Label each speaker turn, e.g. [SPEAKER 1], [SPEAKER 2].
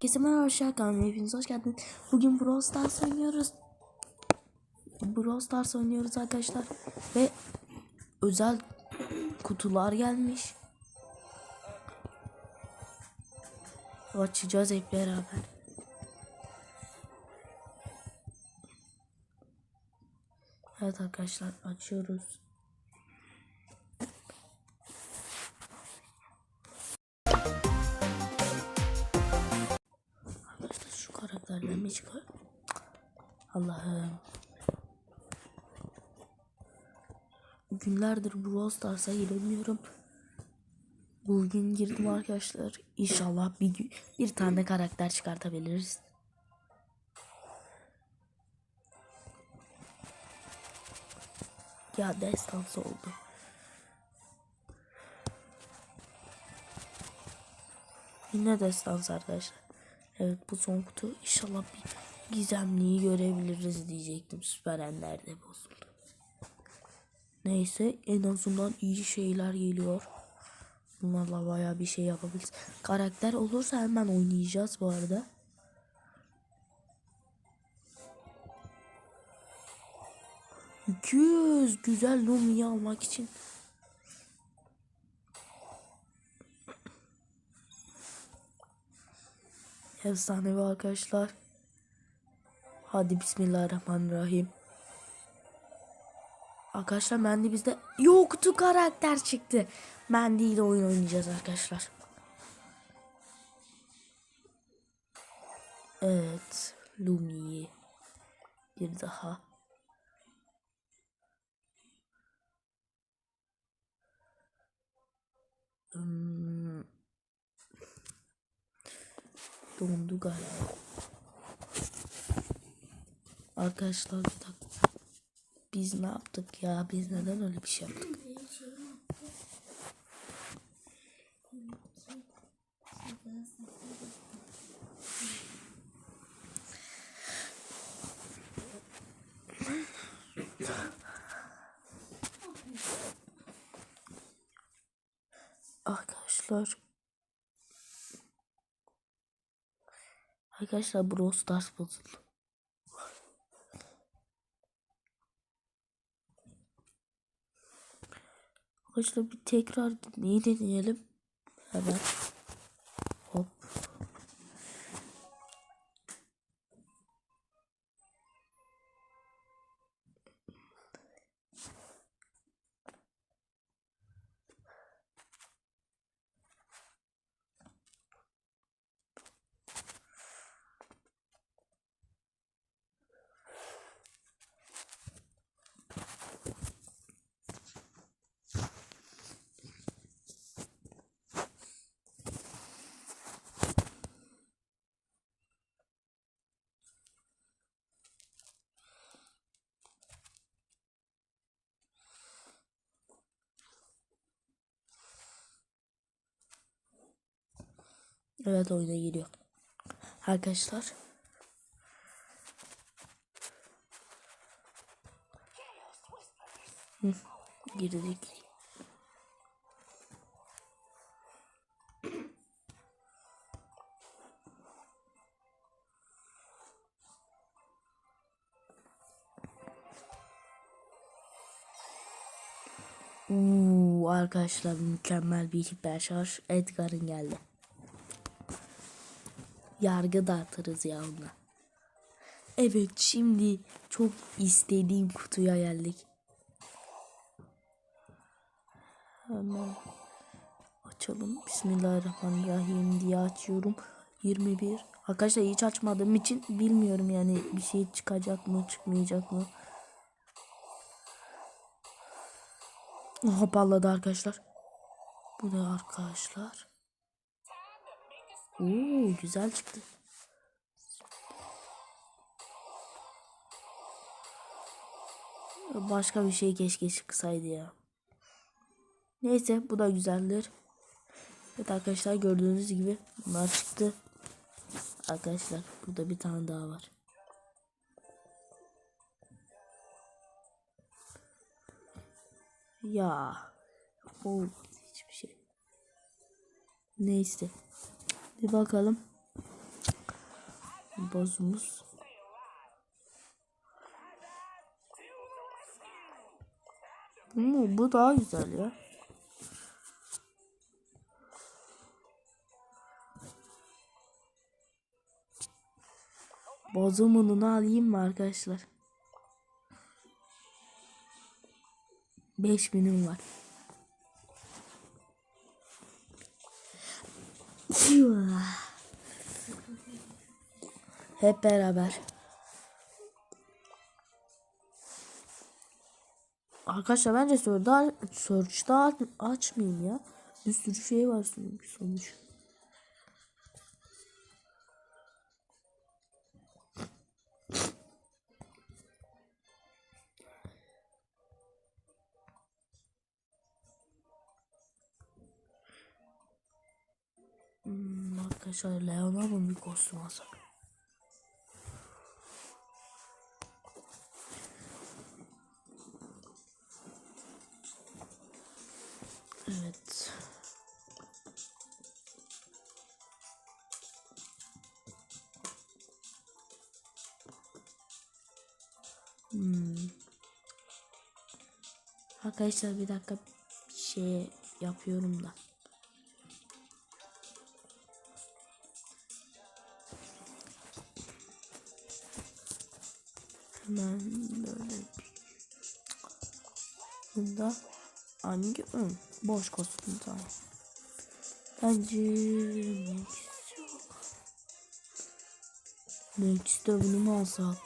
[SPEAKER 1] Herkese merhaba arkadaşlar kanalıma hepiniz hoş geldiniz. Bugün Brawl Stars oynuyoruz. Brawl Stars oynuyoruz arkadaşlar. Ve özel kutular gelmiş. Açacağız hep beraber. Evet arkadaşlar açıyoruz. Mi çıkar? Allah'ım. Günlerdir Brawl Stars'a giremiyorum. Bugün girdim arkadaşlar. İnşallah bir bir tane karakter çıkartabiliriz. Ya destansı oldu. Yine destansı arkadaşlar. Evet bu son kutu. İnşallah bir gizemliyi görebiliriz diyecektim. Süper Ender de bozuldu. Neyse en azından iyi şeyler geliyor. Bunlarla bayağı bir şey yapabiliriz. Karakter olursa hemen oynayacağız bu arada. %200 güzel Lumi'yi almak için. Efsanevi arkadaşlar. Hadi bismillahirrahmanirrahim. Arkadaşlar Mendy bizde yoktu karakter çıktı. Mendy ile oyun oynayacağız arkadaşlar. Evet. Lumi. Bir daha. Hmm. Dondu galiba. Arkadaşlar bir dakika. Biz ne yaptık ya? Biz neden öyle bir şey yaptık? Arkadaşlar Arkadaşlar Brawl Stars bozuldu. Arkadaşlar bir tekrar neyi deneyelim. Hemen. Evet oyuna giriyor. Arkadaşlar. Hı, girdik. Uuu arkadaşlar mükemmel bir hiper şarj Edgar'ın geldi. Yargı dağıtırız ya onunla. Evet şimdi çok istediğim kutuya geldik. Hemen açalım. Bismillahirrahmanirrahim diye açıyorum. 21. Arkadaşlar hiç açmadığım için bilmiyorum yani bir şey çıkacak mı çıkmayacak mı. Aha palladı arkadaşlar. Bu ne arkadaşlar? Oo güzel çıktı. Başka bir şey keşke çıksaydı ya. Neyse bu da güzeldir. Evet arkadaşlar gördüğünüz gibi bunlar çıktı. Arkadaşlar burada bir tane daha var. Ya. Olmadı hiçbir şey. Neyse. Bir bakalım. Bozumuz. Mu? Bu daha güzel ya. Bozumununu alayım mı arkadaşlar? 5000'im var. Hep beraber. Arkadaşlar bence soruda search'ta aç, açmayayım ya. Bir sürü şey var çünkü sonuç. Hmm, arkadaşlar Leon'a bir kostüm alsak? Evet. Hmm. Arkadaşlar bir dakika bir şey yapıyorum da. Hemen böyle Bunda hangi ön? Boş kostüm tane. Bence Max yok. Max'te bunu mu alsak?